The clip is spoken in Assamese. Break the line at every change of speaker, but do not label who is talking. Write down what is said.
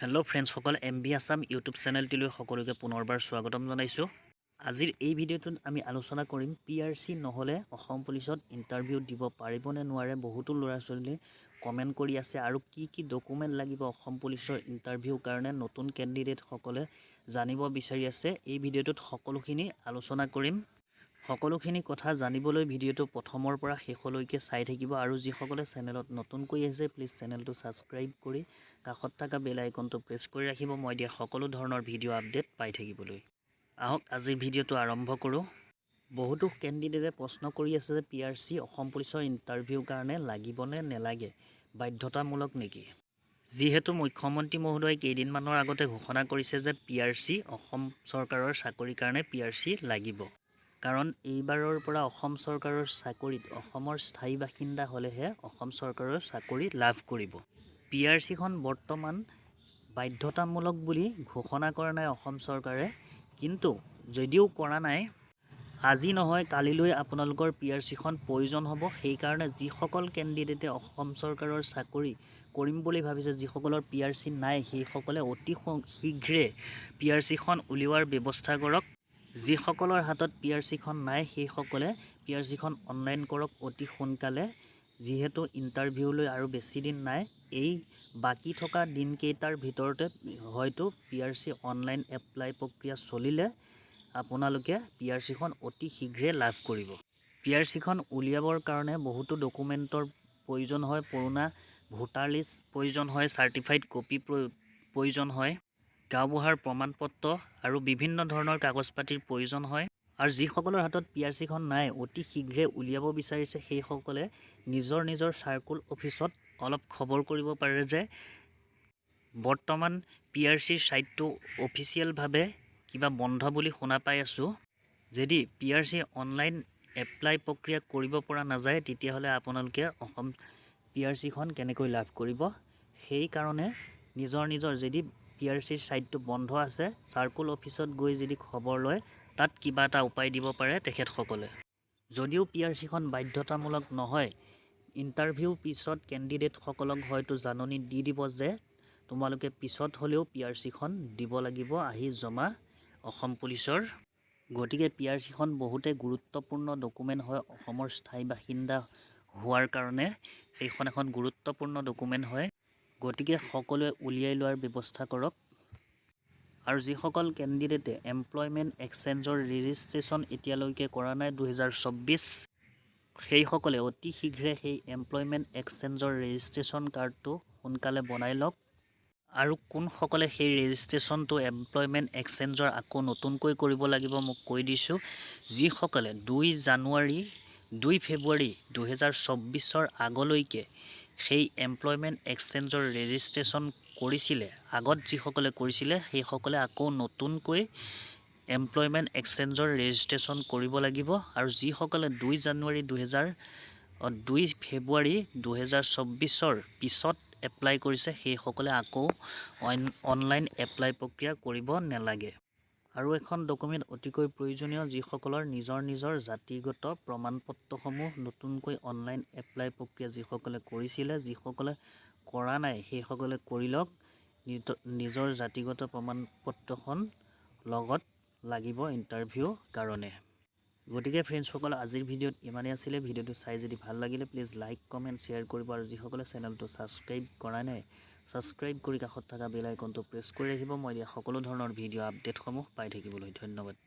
হেল্ল' ফ্ৰেণ্ডছসকল এম বি আছাম ইউটিউব চেনেলটিলৈ সকলোকে পুনৰবাৰ স্বাগতম জনাইছোঁ। আজিৰ এই ভিডিঅ'টোত আমি আলোচনা কৰিম পি আৰ চি নহ'লে অসম পুলিচত ইণ্টাৰভিউ দিব পাৰিবনে নোৱাৰে বহুতো ল'ৰা ছোৱালীয়ে কমেণ্ট কৰি আছে আৰু কি কি ডকুমেণ্ট লাগিব অসম পুলিচৰ ইণ্টাৰভিউৰ কাৰণে নতুন কেণ্ডিডেটসকলে জানিব বিচাৰি আছে। এই ভিডিঅ'টোত সকলোখিনি আলোচনা কৰিম। সকলোখিনি কথা জানিবলৈ ভিডিঅ'টো প্ৰথমৰ পৰা শেষলৈকে চাই থাকিব আৰু যিসকলে চেনেলত নতুনকৈ আহিছে প্লিজ চেনেলটো ছাবস্ক্ৰাইব কৰি কাষত থকা বেল আইকনটো প্ৰেছ কৰি ৰাখিব। মই দিয়া সকলো ধৰণৰ ভিডিঅ' আপডেট পাই থাকিবলৈ। আহক আজিৰ ভিডিঅ'টো আৰম্ভ কৰোঁ। বহুতো কেণ্ডিডেটে প্ৰশ্ন কৰি আছে যে পি আৰ চি অসম পুলিচৰ ইণ্টাৰভিউৰ কাৰণে লাগিবনে নেলাগে? বাধ্যতামূলক নেকি? যিহেতু মুখ্যমন্ত্ৰী মহোদয়ে কেইদিনমানৰ আগতে ঘোষণা কৰিছে যে পি আৰ চি অসম চৰকাৰৰ চাকৰিৰ কাৰণে পি আৰ চি লাগিব। কাৰণ এইবাৰৰ পৰা অসম চৰকাৰৰ চাকৰিত অসমৰ স্থায়ী বাসিন্দা হ'লেহে অসম চৰকাৰৰ চাকৰি লাভ কৰিব। পি আৰ চিখন বৰ্তমান বাধ্যতামূলক বুলি ঘোষণা কৰা নাই অসম চৰকাৰে। কিন্তু যদিও কৰা নাই আজি নহয় কালিলৈ আপোনালোকৰ পি আৰ চিখন প্ৰয়োজন হ'ব। সেইকাৰণে যিসকল কেণ্ডিডেটে অসম চৰকাৰৰ চাকৰি কৰিম বুলি ভাবিছে যিসকলৰ পি আৰ চি নাই সেইসকলে অতি শীঘ্ৰে পি আৰ চিখন উলিওৱাৰ ব্যৱস্থা কৰক। যিসকলৰ হাতত পি আৰ চিখন নাই সেইসকলে পি আৰ চিখন অনলাইন কৰক অতি সোনকালে। যিহেতু ইণ্টাৰভিউলৈ আৰু বেছি দিন নাই, এই বাকী থকা দিনকেইটাৰ ভিতৰতে হয়তো P R C online apply প্ৰক্ৰিয়া চলিলে আপোনালোকে পি আৰ চিখন অতি শীঘ্ৰে লাভ কৰিব। পি আৰ চিখন উলিয়াবৰ কাৰণে বহুতো ডকুমেণ্টৰ প্ৰয়োজন হয়, পুৰণা ভোটাৰ লিষ্ট প্ৰয়োজন হয়, চাৰ্টিফাইড কপি প্ৰয়োজন হয়, গাঁওবুঢ়াৰ প্ৰমাণ পত্ৰ আৰু বিভিন্ন ধৰণৰ কাগজ পাতিৰ প্ৰয়োজন হয়। আৰু যিসকলৰ হাতত পি আৰ চিখন নাই অতি শীঘ্ৰে উলিয়াব বিচাৰিছে সেইসকলে নিজৰ নিজৰ চাৰ্কুল অফিচত অলপ খবৰ কৰিব পাৰে যে বৰ্তমান পি আৰ চিৰ ছাইটটো অফিচিয়েলভাৱে কিবা বন্ধ বুলি শুনা পাই আছোঁ। যদি P R C online apply প্ৰক্ৰিয়া কৰিব পৰা নাযায় তেতিয়াহ'লে আপোনালোকে অসম পি আৰ চিখন কেনেকৈ লাভ কৰিব? সেইকাৰণে নিজৰ নিজৰ যদি পি আৰ চিৰ ছাইটটো বন্ধ আছে চাৰ্কুল অফিচত গৈ যদি খবৰ লয় তাত কিবা এটা উপায় দিব পাৰে তেখেতসকলে। যদিও পি আৰ চিখন বাধ্যতামূলক নহয় ইণ্টাৰভিউ পিছত কেণ্ডিডেটসকলক হয়তো জাননী দি দিব যে তোমালোকে পিছত হ'লেও পি আৰ চিখন দিব লাগিব আহি জমা অসম পুলিচৰ। গতিকে পি আৰ চিখন বহুতে গুৰুত্বপূৰ্ণ ডকুমেণ্ট হয় অসমৰ স্থায়ী বাসিন্দা হোৱাৰ কাৰণে সেইখন এখন গুৰুত্বপূৰ্ণ ডকুমেণ্ট হয়। গতিকে সকলোৱে উলিয়াই লোৱাৰ ব্যৱস্থা কৰক। আৰু যিসকল কেণ্ডিডেটে এমপ্লয়মেণ্ট এক্সচেঞ্জৰ ৰেজিষ্ট্ৰেশ্যন এতিয়ালৈকে কৰা নাই দুহেজাৰ চৌব্বিছ, সেইসকলে অতি শীঘ্ৰে সেই এমপ্লয়মেণ্ট এক্সচেঞ্জৰ ৰেজিষ্ট্ৰেশ্যন কাৰ্ডটো সোনকালে বনাই লওক। আৰু কোনসকলে সেই ৰেজিষ্ট্ৰেশ্যনটো এমপ্লয়মেণ্ট এক্সচেঞ্জৰ আকৌ নতুনকৈ কৰিব লাগিব মোক কৈ দিছোঁ। যিসকলে দুই জানুৱাৰী, দুই ফেব্ৰুৱাৰী দুহেজাৰ চৌব্বিছৰ আগলৈকে সেই এমপ্লয়মেণ্ট এক্সচেঞ্জৰ ৰেজিষ্ট্ৰেশ্যন কৰিছিলে আগত যিসকলে কৰিছিলে সেইসকলে আকৌ নতুনকৈ এমপ্লয়মেণ্ট এক্সচেঞ্জৰ ৰেজিষ্ট্ৰেশ্যন কৰিব লাগিব আৰু যিসকলে দুই জানুৱাৰী দুহেজাৰ দুই ফেব্ৰুৱাৰী দুহেজাৰ চৌব্বিছৰ পিছত এপ্লাই কৰিছে সেইসকলে আকৌ অনলাইন এপ্লাই প্ৰক্ৰিয়া কৰিব নালাগে। আৰু এখন ডকুমেণ্ট অতিকৈ প্ৰয়োজনীয় যিসকলৰ নিজৰ নিজৰ জাতিগত প্ৰমাণ পত্ৰসমূহ নতুনকৈ অনলাইন এপ্লাই প্ৰক্ৰিয়া যিসকলে কৰিছিলে যিসকলে কৰা নাই সেইসকলে কৰি লওক। নিজৰ জাতিগত প্ৰমাণ পত্ৰখন লগত লাগিব ইণ্টাৰভিউ কাৰণে। গতিকে ফ্ৰেণ্ডছসকল আজিৰ ভিডিঅ'ত ইমানেই আছিলে। ভিডিঅ'টো চাই যদি ভাল লাগিলে প্লিজ লাইক কমেণ্ট শ্বেয়াৰ কৰিব আৰু যিসকলে চেনেলটো ছাবস্ক্ৰাইব কৰা নাই ছাবস্ক্ৰাইব কৰি কাষত থকা বেল আইকনটো প্ৰেছ কৰি ৰাখিব। মই দিয়া সকলো ধৰণৰ ভিডিঅ' আপডেটসমূহ পাই থাকিবলৈ ধন্যবাদ।